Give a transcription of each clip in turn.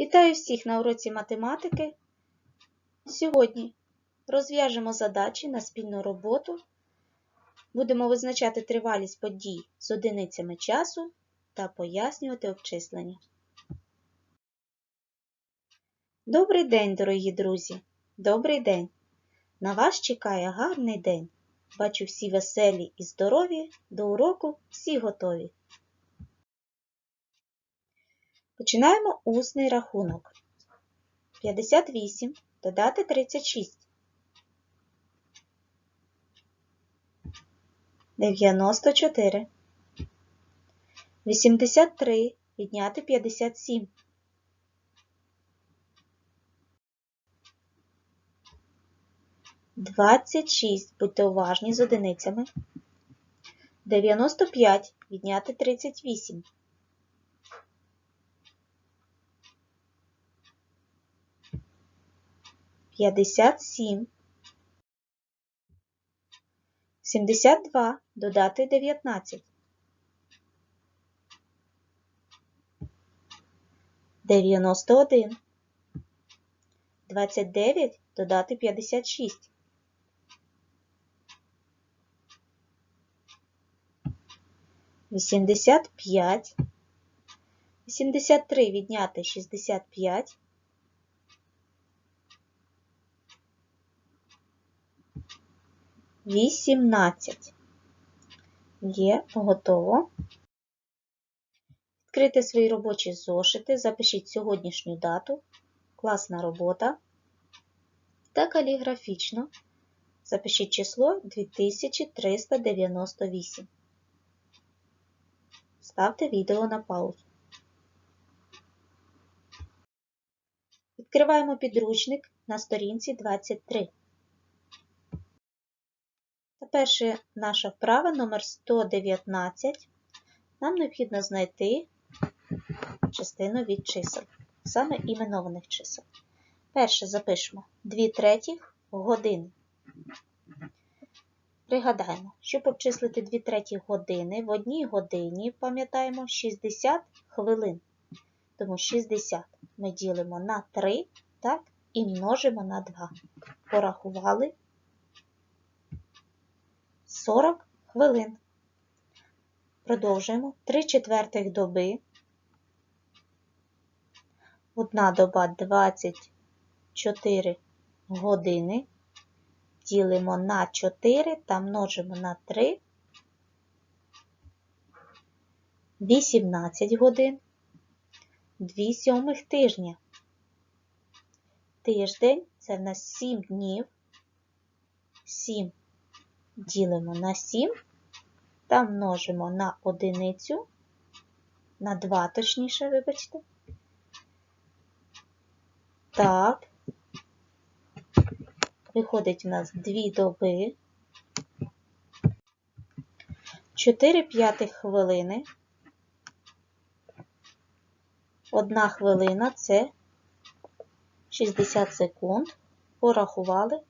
Вітаю всіх на уроці математики. Сьогодні розв'яжемо задачі на спільну роботу. Будемо визначати тривалість подій з одиницями часу та пояснювати обчислення. Добрий день, дорогі друзі! Добрий день! На вас чекає гарний день. Бачу всі веселі і здорові, до уроку всі готові. Починаємо усний рахунок. 58 додати 36. 94. 83 відняти 57. 26. Будьте уважні з одиницями. 95 відняти 38. 57. 72 додати 19. 91. 29 додати 56. 85. 83 відняти 65. 18. Є, готово. Відкрити свої робочі зошити, запишіть сьогоднішню дату, класна робота та каліграфічно запишіть число 2398. Ставте відео на паузу. Відкриваємо підручник на сторінці 23. Перша наша вправа номер 119. Нам необхідно знайти частину від чисел, саме іменованих чисел. Перше запишемо 2 третіх години. Пригадаємо, щоб обчислити 2 третіх години, в одній годині, пам'ятаємо, 60 хвилин. Тому 60 ми ділимо на 3 так, і множимо на 2. Порахували 40 хвилин. Продовжуємо 3 четвертих доби. Одна доба 24 години. Ділимо на 4 та множимо на 3. 18 годин. 2 сьомих тижня. Тиждень це в нас 7 днів. 7 ділимо на 7 та множимо на одиницю, на 2 точніше, вибачте. Так, виходить у нас 2 доби, 4 п'ятих хвилини. Одна хвилина це 60 секунд. Порахували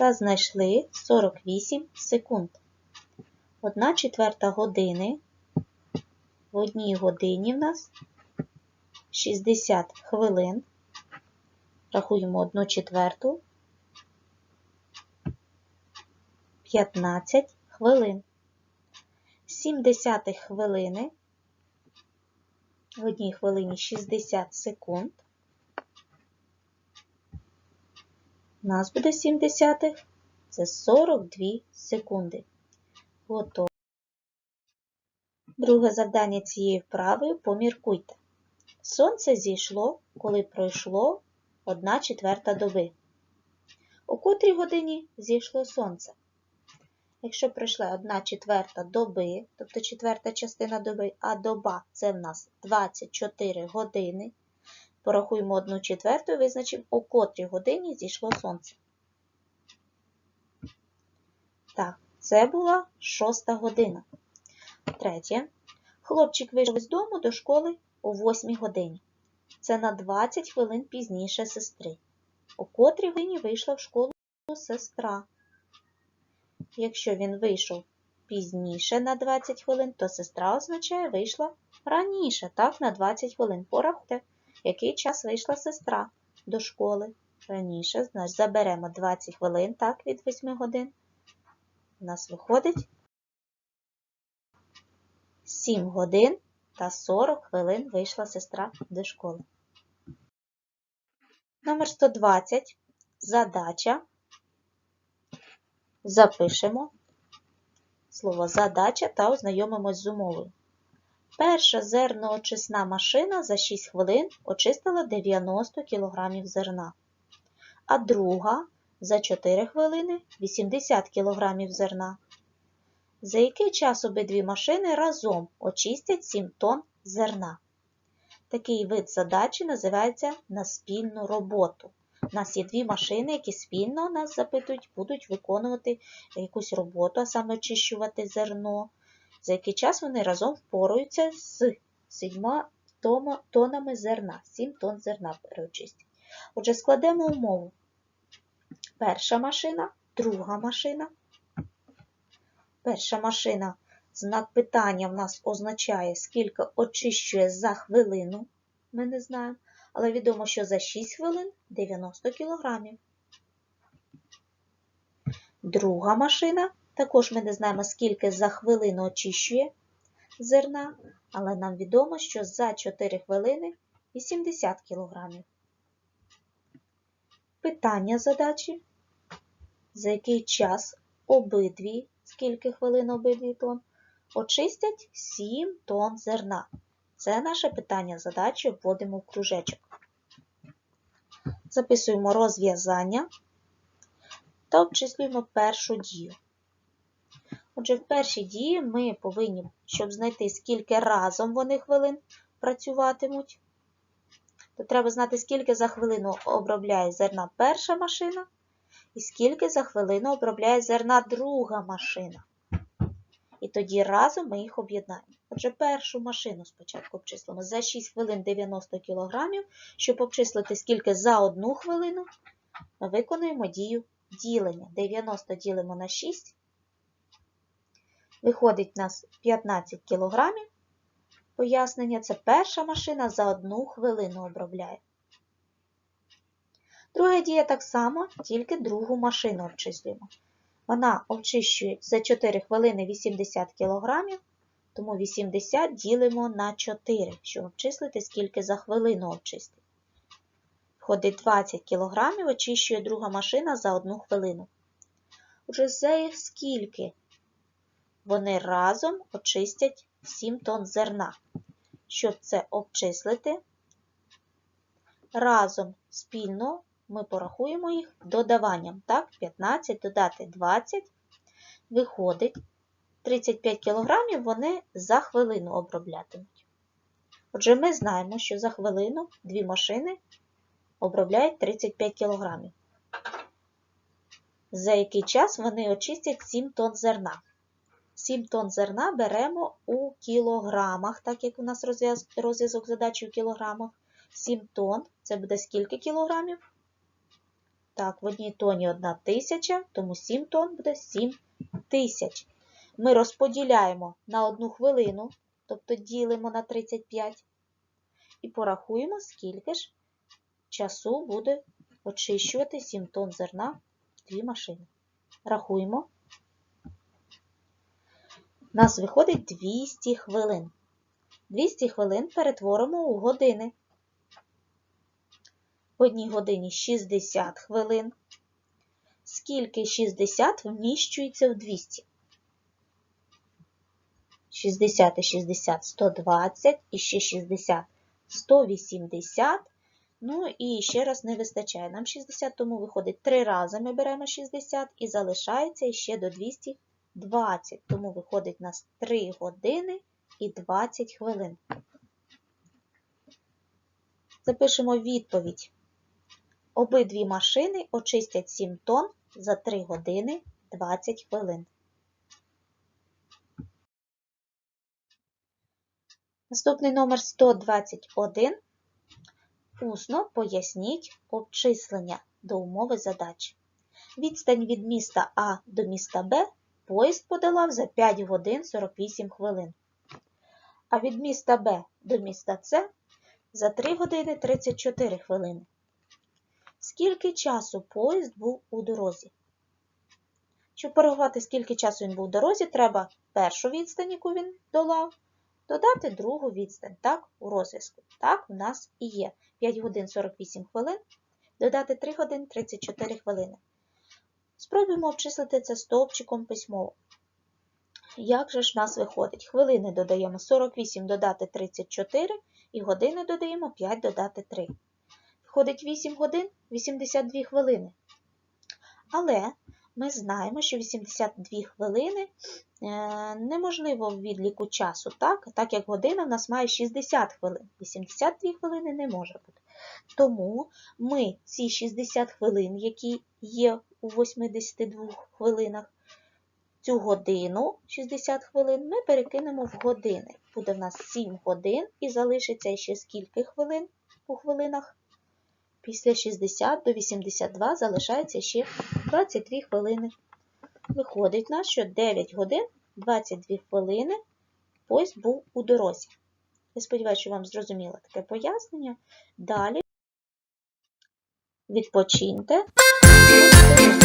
та знайшли 48 секунд. Одна четверта години. В одній годині в нас 60 хвилин. Рахуємо 1 четверту. 15 хвилин. 70 хвилини. В одній хвилині 60 секунд. У нас буде 70 це 42 секунди. Готово. Друге завдання цієї вправи поміркуйте. Сонце зійшло, коли пройшло 1 четверта доби. У котрій годині зійшло сонце? Якщо пройшла 1 четверта доби, тобто четверта частина доби, а доба це в нас 24 години, Порахуємо одну четверту і визначимо, у котрій годині зійшло сонце. Так, це була шоста година. Третє. Хлопчик вийшов з дому до школи о 8 годині. Це на 20 хвилин пізніше сестри. У котрій годині вийшла в школу сестра. Якщо він вийшов пізніше на 20 хвилин, то сестра означає вийшла раніше, так, на 20 хвилин. Порахуйте, який час вийшла сестра до школи раніше. Значить, заберемо 20 хвилин, так, від 8 годин. У нас виходить 7 годин та 40 хвилин вийшла сестра до школи. Номер 120. Задача. Запишемо слово задача та ознайомимось з умовою. Перша зерноочисна машина за 6 хвилин очистила 90 кг зерна, а друга за 4 хвилини 80 кг зерна. За який час обидві машини разом очистять 7 тонн зерна? Такий вид задачі називається на спільну роботу. У нас є дві машини, які спільно нас запитують, будуть виконувати якусь роботу, а саме очищувати зерно. За який час вони разом впораються з 7 тоннами зерна, 7 тонн зерна переочистять. Отже, складемо умову. Перша машина, друга машина. Перша машина, знак питання в нас означає, скільки очищує за хвилину. Ми не знаємо. Але відомо, що за 6 хвилин 90 кг. Друга машина, також ми не знаємо, скільки за хвилину очищує зерна, але нам відомо, що за 4 хвилини 80 кг. Питання задачі. За який час обидві, скільки хвилин обидві тонн, очистять 7 тонн зерна. Це наше питання задачі вводимо в кружечок. Записуємо розв'язання та обчислюємо першу дію. Отже, в першій дії ми повинні, щоб знайти, скільки разом вони хвилин працюватимуть, то треба знати, скільки за хвилину обробляє зерна перша машина, і скільки за хвилину обробляє зерна друга машина. І тоді разом ми їх об'єднаємо. Отже, першу машину спочатку обчислимо за 6 хвилин 90 кг. Щоб обчислити, скільки за одну хвилину, ми виконуємо дію ділення. 90 ділимо на 6. Виходить у нас 15 кг. Пояснення, це перша машина за одну хвилину обробляє. Друга дія так само, тільки другу машину обчислюємо. Вона очищує за 4 хвилини 80 кг, тому 80 ділимо на 4, щоб обчислити, скільки за хвилину обчистить. Входить 20 кг, очищує друга машина за 1 хвилину. Отже, за скільки вони разом очистять 7 тонн зерна. Щоб це обчислити, разом спільно ми порахуємо їх додаванням. Так, 15 додати 20, виходить 35 кг вони за хвилину оброблятимуть. Отже, ми знаємо, що за хвилину дві машини обробляють 35 кг. За який час вони очистять 7 тонн зерна. 7 тонн зерна беремо у кілограмах, так як у нас розв'язок задачі у кілограмах. 7 тонн це буде скільки кілограмів? Так, в одній тоні 1 тисяча, тому 7 тонн буде 7 тисяч. Ми розподіляємо на 1 хвилину, тобто ділимо на 35, і порахуємо, скільки ж часу буде очищувати 7 тонн зерна дві машини. Рахуємо. У нас виходить 200 хвилин. 200 хвилин перетворимо у години. В одній годині 60 хвилин. Скільки 60 вміщується в 200? 60 і 60 120, і ще 60 180. Ну і ще раз не вистачає. Нам 60, тому виходить 3 рази ми беремо 60 і залишається ще до 220. Тому виходить у нас 3 години і 20 хвилин. Запишемо відповідь. Обидві машини очистять 7 тонн за 3 години 20 хвилин. Наступний номер 121. Усно поясніть обчислення до умови задачі. Відстань від міста А до міста Б поїзд подолав за 5 годин 48 хвилин. А від міста Б до міста С за 3 години 34 хвилини. Скільки часу поїзд був у дорозі? Щоб порахувати, скільки часу він був у дорозі, треба першу відстань, яку він долав, додати другу відстань, так, у розв'язку. Так, у нас і є 5 годин 48 хвилин, додати 3 години 34 хвилини. Спробуємо обчислити це стовпчиком письмово. Як же ж в нас виходить? Хвилини додаємо 48 додати 34 і години додаємо 5 додати 3. Виходить 8 годин 82 хвилини. Але ми знаємо, що 82 хвилини е, неможливо в відліку часу, так? так як година в нас має 60 хвилин. 82 хвилини не може бути. Тому ми ці 60 хвилин, які є у 82 хвилинах, цю годину 60 хвилин ми перекинемо в години. Буде в нас 7 годин і залишиться ще скільки хвилин у хвилинах? Після 60 до 82 залишається ще 22 хвилини. Виходить в нас, що 9 годин 22 хвилини поїзд був у дорозі. Я сподіваюся, що вам зрозуміло таке пояснення. Далі відпочиньте. Що ж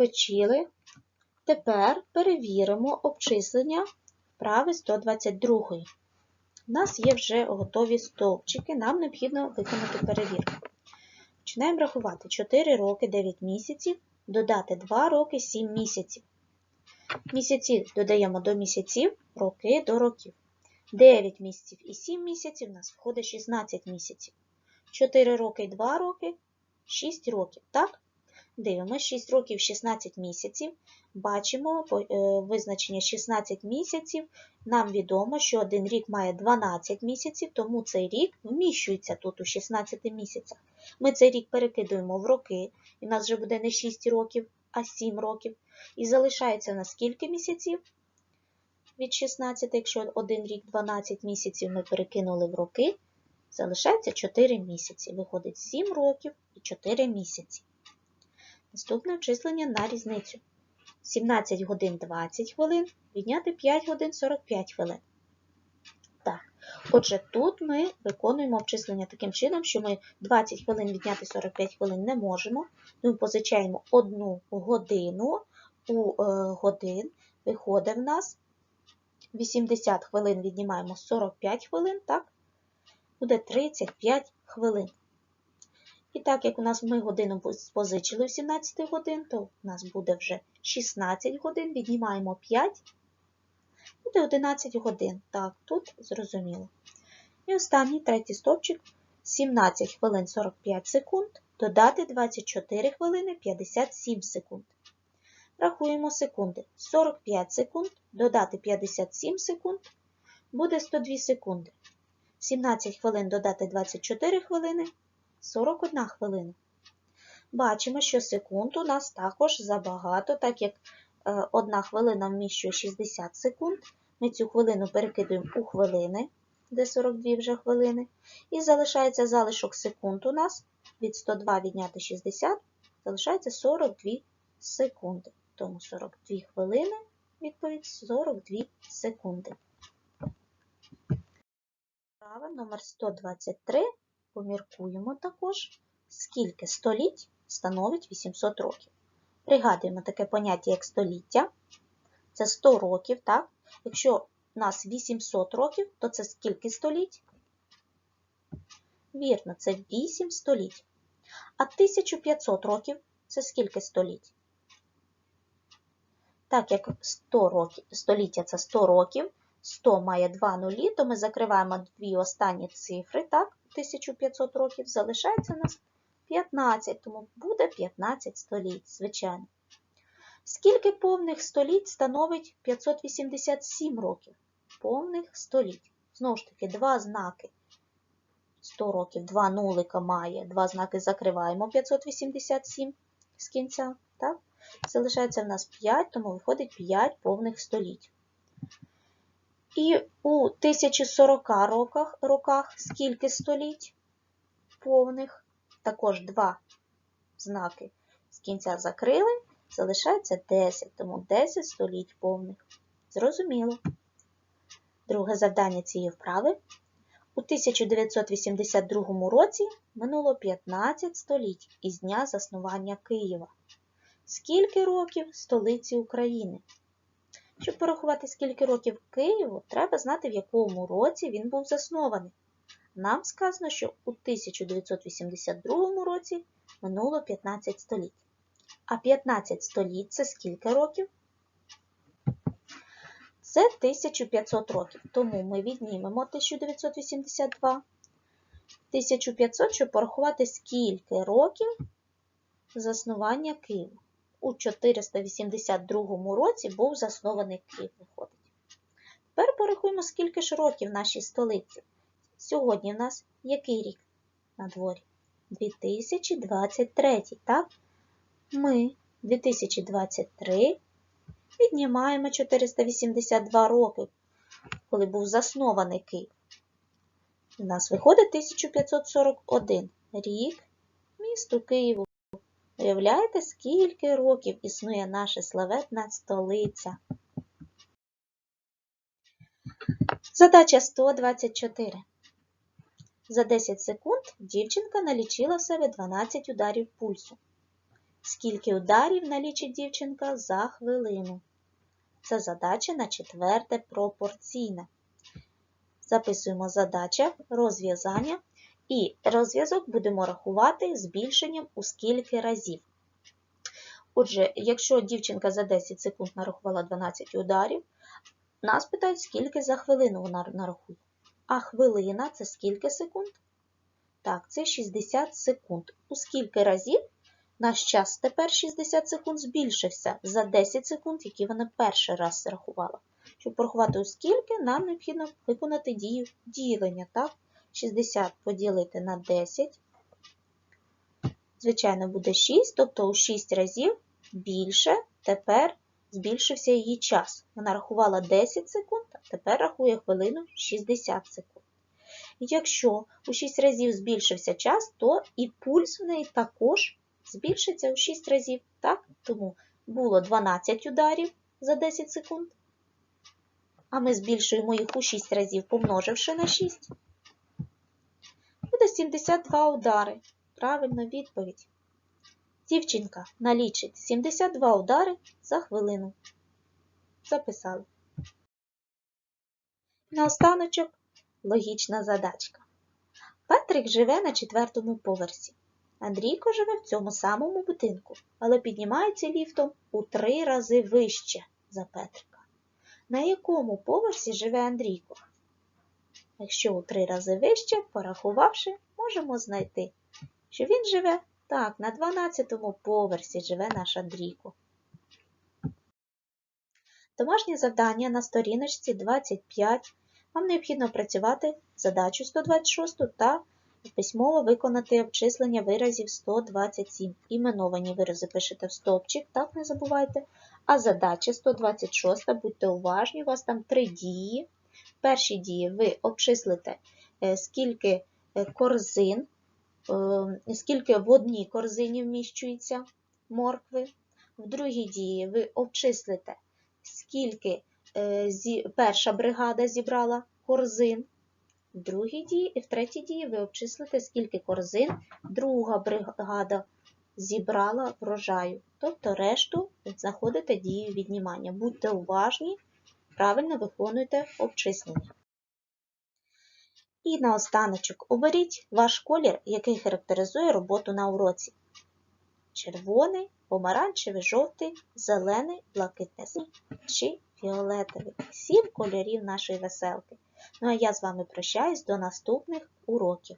відпочили? Тепер перевіримо обчислення вправи 122. У нас є вже готові стовпчики, нам необхідно виконати перевірку. Починаємо рахувати 4 роки 9 місяців, додати 2 роки 7 місяців. Місяці додаємо до місяців, роки до років. 9 місяців і 7 місяців у нас входить 16 місяців. 4 роки і 2 роки 6 років. Так? Дивимося 6 років 16 місяців. Бачимо е, визначення 16 місяців. Нам відомо, що один рік має 12 місяців, тому цей рік вміщується тут у 16 місяцях. Ми цей рік перекидуємо в роки, і в нас вже буде не 6 років, а 7 років. І залишається на скільки місяців? Від 16, якщо один рік 12 місяців ми перекинули в роки, залишається 4 місяці. Виходить 7 років і 4 місяці. Наступне обчислення на різницю. 17 годин 20 хвилин, відняти 5 годин 45 хвилин. Так, отже, тут ми виконуємо обчислення таким чином, що ми 20 хвилин відняти 45 хвилин не можемо. Ми позичаємо 1 годину у е, годин. Виходить в нас 80 хвилин віднімаємо 45 хвилин, так? Буде 35 хвилин. І так як у нас ми годину позичили в 17 годин, то у нас буде вже 16 годин, віднімаємо 5, буде 11 годин. Так, тут зрозуміло. І останній третій стовпчик 17 хвилин 45 секунд, додати 24 хвилини 57 секунд. Рахуємо секунди. 45 секунд, додати 57 секунд, буде 102 секунди. 17 хвилин додати 24 хвилини. 41 хвилина. Бачимо, що секунд у нас також забагато, так як е, одна хвилина вміщує 60 секунд. Ми цю хвилину перекидуємо у хвилини. де 42 вже хвилини. І залишається залишок секунд у нас. Від 102 відняти 60, залишається 42 секунди. Тому 42 хвилини, відповідь 42 секунди. Справа номер 123. Поміркуємо також, скільки століть становить 800 років. Пригадуємо таке поняття, як століття. Це 100 років, так? Якщо у нас 800 років, то це скільки століть? Вірно, це 8 століть. А 1500 років це скільки століть? Так як 100 років, століття це 100 років, 100 має 2 нулі, то ми закриваємо дві останні цифри, так, 1500 років, залишається у нас 15, тому буде 15 століть, звичайно. Скільки повних століть становить 587 років? Повних століть. Знову ж таки, два знаки. 100 років, два нулика має, два знаки закриваємо 587 з кінця. так? Залишається в нас 5, тому виходить 5 повних століть. І у 1040 роках, роках скільки століть повних? Також два знаки з кінця закрили, залишається 10, тому 10 століть повних. Зрозуміло. Друге завдання цієї вправи. У 1982 році минуло 15 століть із дня заснування Києва. Скільки років столиці України? Щоб порахувати, скільки років Києву, треба знати, в якому році він був заснований. Нам сказано, що у 1982 році минуло 15 століть. А 15 століть це скільки років? Це 1500 років. Тому ми віднімемо 1982. 1500, щоб порахувати, скільки років заснування Києва. У 482 році був заснований Київ, виходить. Тепер порахуємо, скільки ж років нашій столиці. Сьогодні в нас який рік на дворі? 2023, так? Ми 2023 віднімаємо 482 роки, коли був заснований Київ. У нас виходить 1541 рік місту Києву. Уявляєте, скільки років існує наша славетна столиця? Задача 124. За 10 секунд дівчинка налічила в себе 12 ударів пульсу. Скільки ударів налічить дівчинка за хвилину? Це задача на четверте пропорційне. Записуємо задача розв'язання і розв'язок будемо рахувати збільшенням у скільки разів. Отже, якщо дівчинка за 10 секунд нарахувала 12 ударів, нас питають, скільки за хвилину вона нарахує. А хвилина це скільки секунд? Так, це 60 секунд. У скільки разів наш час тепер 60 секунд збільшився за 10 секунд, які вона перший раз рахувала. Щоб порахувати у скільки, нам необхідно виконати дію ділення. так? 60 поділити на 10. Звичайно, буде 6, тобто у 6 разів більше тепер збільшився її час. Вона рахувала 10 секунд, а тепер рахує хвилину 60 секунд. Якщо у 6 разів збільшився час, то і пульс в неї також збільшиться у 6 разів. Так? Тому було 12 ударів за 10 секунд. А ми збільшуємо їх у 6 разів, помноживши на 6. Буде 72 удари. Правильна відповідь. Дівчинка налічить 72 удари за хвилину. Записали. Наостаночок логічна задачка. Петрик живе на четвертому поверсі. Андрійко живе в цьому самому будинку, але піднімається ліфтом у три рази вище за Петрика. На якому поверсі живе Андрійко? Якщо у три рази вище, порахувавши, можемо знайти, що він живе так, на 12-му поверсі живе наш Андрійко. Домашнє завдання на сторіночці 25. Вам необхідно опрацювати задачу 126 та письмово виконати обчислення виразів 127. Іменовані вирази пишете в стовпчик, так не забувайте. А задача 126, будьте уважні, у вас там три дії. В першій дії ви обчислите, е, скільки е, корзин, е, скільки в одній корзині вміщується моркви. В другій дії ви обчислите, скільки перша бригада зібрала корзин. В другій дії і в третій дії ви обчислите, скільки корзин друга бригада зібрала врожаю. Тобто решту знаходите дію віднімання. Будьте уважні, правильно виконуйте обчислення. І наостаночок оберіть ваш колір, який характеризує роботу на уроці. Червоний, помаранчевий, жовтий, зелений, блакитний чи фіолетовий. Сім кольорів нашої веселки. Ну а я з вами прощаюсь до наступних уроків.